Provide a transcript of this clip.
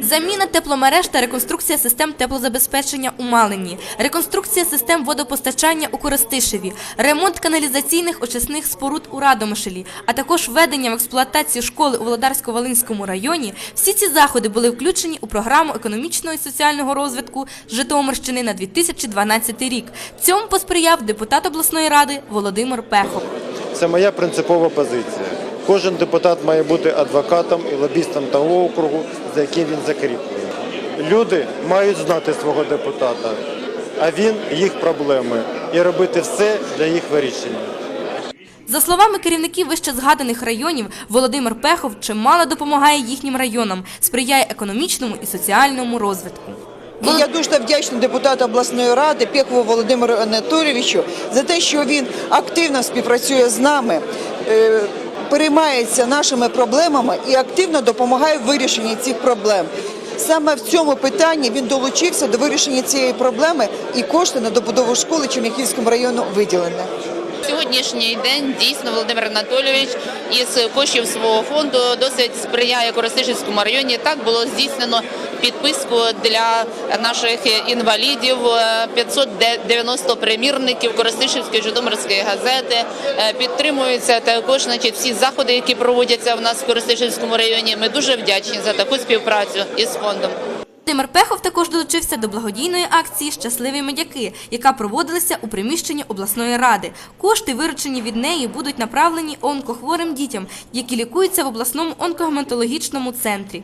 Заміна тепломереж та реконструкція систем теплозабезпечення у Малині, реконструкція систем водопостачання у Коростишеві, ремонт каналізаційних очисних споруд у Радомишлі, а також введення в експлуатацію школи у Володарсько-Волинському районі. Всі ці заходи були включені у програму економічного і соціального розвитку Житомирщини на 2012 рік. Цьому посприяв депутат обласної ради Володимир Пехов. Це моя принципова позиція. Кожен депутат має бути адвокатом і лобістом того округу, за яким він закріплений. Люди мають знати свого депутата, а він їх проблеми і робити все для їх вирішення. За словами керівників вище згаданих районів, Володимир Пехов чимало допомагає їхнім районам, сприяє економічному і соціальному розвитку. І я дуже вдячна депутату обласної ради Пекову Володимиру Анатолійовичу за те, що він активно співпрацює з нами, е, переймається нашими проблемами і активно допомагає в вирішенні цих проблем. Саме в цьому питанні він долучився до вирішення цієї проблеми і кошти на добудову школи Черняхівському району виділені. Сьогоднішній день дійсно Володимир Анатолійович із коштів свого фонду досить сприяє Коростишівському районі. Так було здійснено підписку для наших інвалідів е, 590 примірників Коростишівської Житомирської газети. Е, Підтримуються також значить, всі заходи, які проводяться в нас в Коростишівському районі. Ми дуже вдячні за таку співпрацю із фондом. Володимир Пехов також долучився до благодійної акції Щасливі медяки, яка проводилася у приміщенні обласної ради. Кошти, виручені від неї, будуть направлені онкохворим дітям, які лікуються в обласному онкогематологічному центрі.